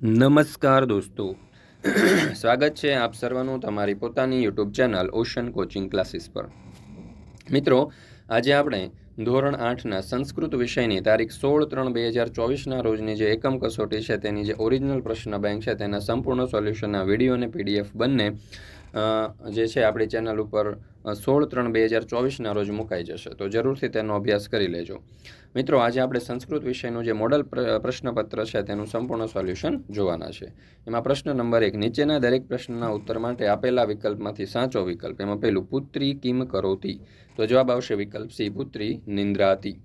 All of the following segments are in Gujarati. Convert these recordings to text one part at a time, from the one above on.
નમસ્કાર દોસ્તો. સ્વાગત છે આપ સર્વનું તમારી પોતાની YouTube channel Ocean coaching classes પર. મિત્રો, આજે આપણે ધોરણ આઠના સંસ્કૃત વિષયની તારીખ સોળ ત્રણ બે હજાર ચોવીસના રોજની જે એકમ કસોટી છે તેની જે ઓરિજિનલ પ્રશ્ન બેંક છે તેના સંપૂર્ણ સોલ્યુશનના વીડિયો અને પીડીએફ બંને જે છે આપણી ચેનલ ઉપર સોળ ત્રણ બે હજાર ચોવીસના રોજ મુકાઈ જશે. તો જરૂરથી તેનો અભ્યાસ કરી લેજો. મિત્રો, આજે આપણે સંસ્કૃત વિષયનું જે મોડલ પ્રશ્નપત્ર છે તેનું સંપૂર્ણ સોલ્યુશન જોવાના છે. એમાં પ્રશ્ન નંબર એક, નીચેના દરેક પ્રશ્નના ઉત્તર માટે આપેલા વિકલ્પમાંથી સાચો વિકલ્પ, એમાં પહેલું પુત્રી કિમ કરોતી? તો જવાબ આવશે વિકલ્પ સી, પુત્રી નિંદ્રાતી.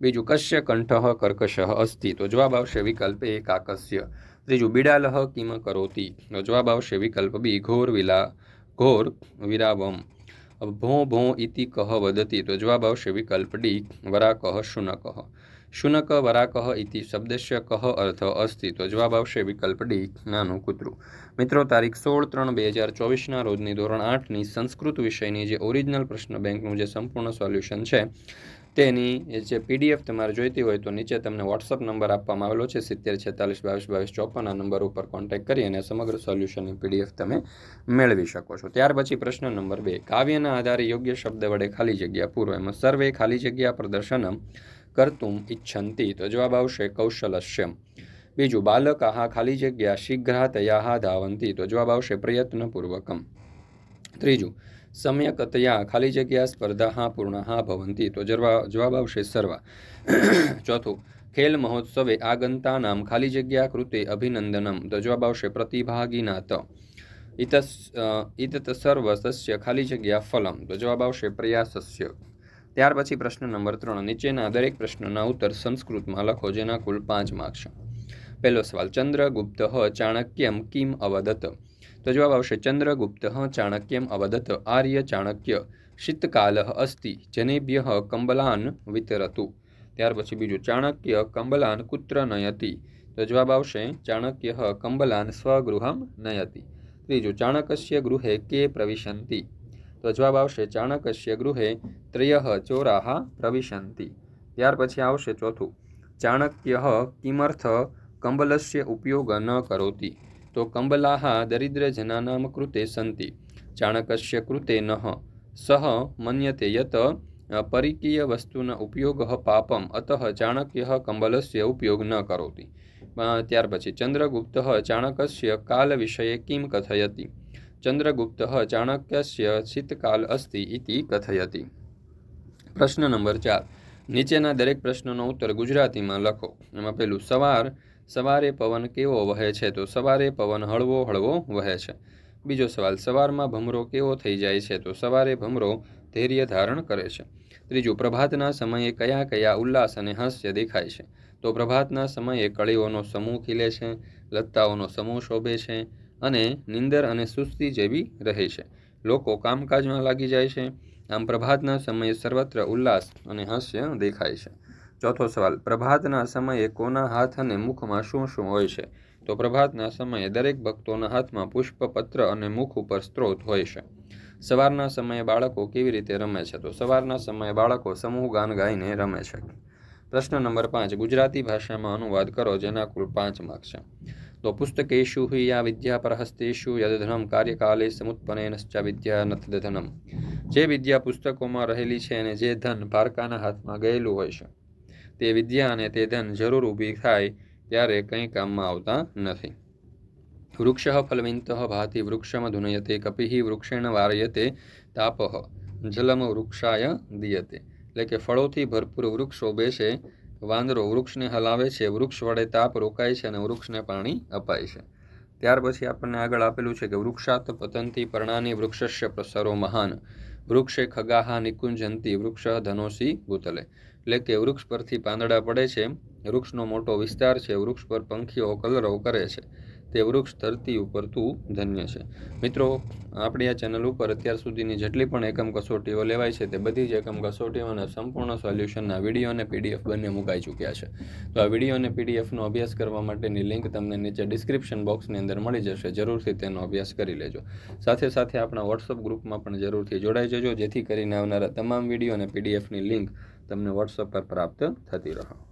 બીજું કશ્ય કંઠ કર્કશ અસ્થિ? તો જવાબ આવશે વિકલ્પ એ, કાકસ્ય. ત્રીજું બિડાલહ કિમ કરોતી. જવાબ આવશે વિકલ્પ બી, ઘોર વિલા, ઘોર વિરાવમ. ભો ભો ઇતિ કહ વદતી. તો જવાબ આવશે વિકલ્પ ડી વરાકહ શુનકહ. શુનક વરાકહ ઇતિ શબ્દસ્ય કહ અર્થ અસ્તિ. તો જવાબ આવશે વિકલ્પ ડી, નાનું કૂતરું. મિત્રો, તારીખ સોળ ત્રણ બે હજાર ચોવીસના રોજની ધોરણ આઠની સંસ્કૃત વિષયની જે ઓરિજિનલ પ્રશ્ન બેંકનું જે સંપૂર્ણ સોલ્યુશન છે તેની જે પીડીએફ તમારે જોઈતી હોય તો નીચે તમને વોટ્સઅપ નંબર આપવામાં આવેલો છે, સિત્તેર, છેતાલીસ, બાવીસ બાવીસ, ચોપન, આ નંબર ઉપર કોન્ટેક્ટ કરી અને સમગ્ર સોલ્યુશનની પીડીએફ તમે મેળવી શકો છો. ત્યાર પછી પ્રશ્ન નંબર બે, કાવ્યના આધારે યોગ્ય શબ્દ વડે ખાલી જગ્યા પૂરો, એમાં સર્વે ખાલી જગ્યા પ્રદર્શનમ કરતું ઈચ્છંતી, તો જવાબ આવશે કૌશલસ્યમ બીજું, બાલક આહા ખાલી જગ્યા શીઘ્ર તયા ધાવંતી, તો જવાબ આવશે પ્રયત્નપૂર્વકમ. ત્રીજું સમ્યકતયા ખાલી જગ્યા સ્પર્ધા પૂર્ણ ભવંતી તો જવાબ આવશે સર્વા ચોથું ખેલ મહોત્સવે આગંતા નામ ખાલી જગ્યા કૃતે અભિનંદનમ તો જવાબ આવશે પ્રતિભાગીનાથ ઇત ઇતત સર્વ સસ્ય ખાલી જગ્યા ફલમ તો જવાબ આવશે પ્રયાસસ્ય ત્યાર પછી પ્રશ્ન નંબર ત્રણ નીચેના દરેક પ્રશ્નના ઉત્તર સંસ્કૃતમાં લખો જેના કુલ પાંચ માર્ક્સ પહેલો સવાલ ચંદ્રગુપ્ત ચાણક્યમ કિમ અવદત તો જવાબ આવશે, ચંદ્રગુપ્ત. ચાણક્યમ અવદત. આર્ય ચાણક્ય. શીતકાલ અસ્તિ. જનેભ્ય કંબલાન વિતરતુ. ત્યાર પછી બીજું, ચાણક્ય કંબલાન કુત્ર નયતી. તો જવાબ આવશે, ચાણક્ય કંબલાન સ્વગૃહમ નયતી. ત્રીજું, ચાણકસ્ય ગૃહે કે પ્રવિશંતિ? તો જવાબ આવશે, ચાણકસ્ય ગૃહે ત્રય ચોરાહ પ્રવિશંતિ. ત્યાર પછી આવશે ચોથું, ચાણક્ય કિમર્થ કંબલસ્ય ઉપયોગ ન કરોતી. તો કંબલાહ દરિદ્રજનાનામ કૃતે સંતિ ચાણકસ્ય કૃતે નઃ. સહ મન્યતે યત પરિકીય વસ્તુના ઉપયોગ પાપમ, અત ચાણક્ય કંબલસ્ય ઉપયોગ ન કરોતી. ત્યાર પછી ચંદ્રગુપ્ત ચાણકસ્ય કાલ વિષયે કિમ કથયતી? ચંદ્રગુપ્ત ચાણક્યસ્ય શીતકાલ અસ્તિ ઇતિ કથયતિ. પ્રશ્ન નંબર ચાર. નીચેના દરેક પ્રશ્નોનો ઉત્તર ગુજરાતીમાં લખો. એમાં પેલું સવાર. સવારે પવન કેવો વહે છે? તો સવારે પવન હળવો હળવો વહે છે. બીજો સવાલ, સવારમાં ભમરો કેવો થઈ જાય છે? તો સવારે ભમરો ધૈર્ય ધારણ કરે છે. ત્રીજું, પ્રભાતના સમયે કયા કયા ઉલ્લાસ અને હાસ્ય દેખાય છે? તો પ્રભાતના સમયે કળીઓનો સમૂહ ખીલે છે લત્તાઓનો સમૂહ શોભે છે અને નિંદર અને સુસ્તી જેવી રહે છે. લોકો કામકાજમાં લાગી જાય છે આમ પ્રભાતના સમયે સર્વત્ર ઉલ્લાસ અને હાસ્ય દેખાય છે. ચોથો સવાલ, પ્રભાતના સમયે કોના હાથ અને મુખમાં શું શું હોય છે? તો પ્રભાતના સમયે દરેક ભક્તોના હાથમાં પુષ્પ, પત્ર અને મુખ ઉપર સ્ત્રોત હોય છે. સવારના સમયે બાળકો કેવી રીતે રમે છે? તો સવારના સમયે બાળકો સમૂહ ગાન ગાઈને રમે છે. પ્રશ્ન નંબર પાંચ, ગુજરાતી ભાષામાં અનુવાદ કરો જેના કુલ પાંચ માર્ક છે. તો પુસ્તકેશુ હિ યા વિદ્યા પરહસ્તેશુ યદધનમ કાર્યકાલે સમુત્પનેનશ્ચ વિદ્યા નથદધનમ. જે વિદ્યા પુસ્તકોમાં રહેલી છે અને જે ધન પારકાના હાથમાં ગયેલું હોય છે, તે વિદ્યા અને તે ધન જરૂર ઊભી થાય ત્યારે કંઈ કામમાં આવતા નથી. વૃક્ષ ફલવિંત ભાતિ વૃક્ષમ ધુનયતે કપિ વૃક્ષેણ વારયતે તાપ જલમ વૃક્ષાય દિયતે. એટલે કે ફળોથી ભરપૂર વૃક્ષ વૃક્ષો છે વાંદરો વૃક્ષને હલાવે છે, વૃક્ષ વડે તાપ રોકાય છે અને વૃક્ષને પાણી અપાય છે. ત્યાર પછી આપણને આગળ આપેલું છે કે વૃક્ષાત પતંતી પર્ણાની વૃક્ષસ્ય પ્રસરો મહાન. વૃક્ષે ખગાહા નિકુંજંતી, વૃક્ષ ધનોસી ભૂતલે એટલે કે વૃક્ષ પરથી પાંદડા પડે છે વૃક્ષનો મોટો વિસ્તાર છે, વૃક્ષ પર પંખીઓ કલરવ કરે છે. તે વૃક્ષ ધરતી ઉપર તું ધન્ય છે. મિત્રો, આપણી આ ચેનલ ઉપર અત્યાર સુધીની જેટલી પણ એકમ કસોટીઓ લેવાય છે તે બધી જ એકમ કસોટીઓના સંપૂર્ણ સોલ્યુશનના વીડિયો અને પીડીએફ બંને મુકાઈ ચૂક્યા છે. તો આ વીડિયો અને પીડીએફનો અભ્યાસ કરવા માટેની લિંક તમને નીચે ડિસ્ક્રિપ્શન બોક્સની અંદર મળી જશે. જરૂરથી તેનો અભ્યાસ કરી લેજો. સાથે સાથે આપણા વોટ્સઅપ ગ્રુપમાં પણ જરૂરથી જોડાઈ જજો, જેથી કરીને આવનારા તમામ વીડિયો અને પીડીએફની લિંક તમને વોટ્સઅપ પર પ્રાપ્ત થતી રહો.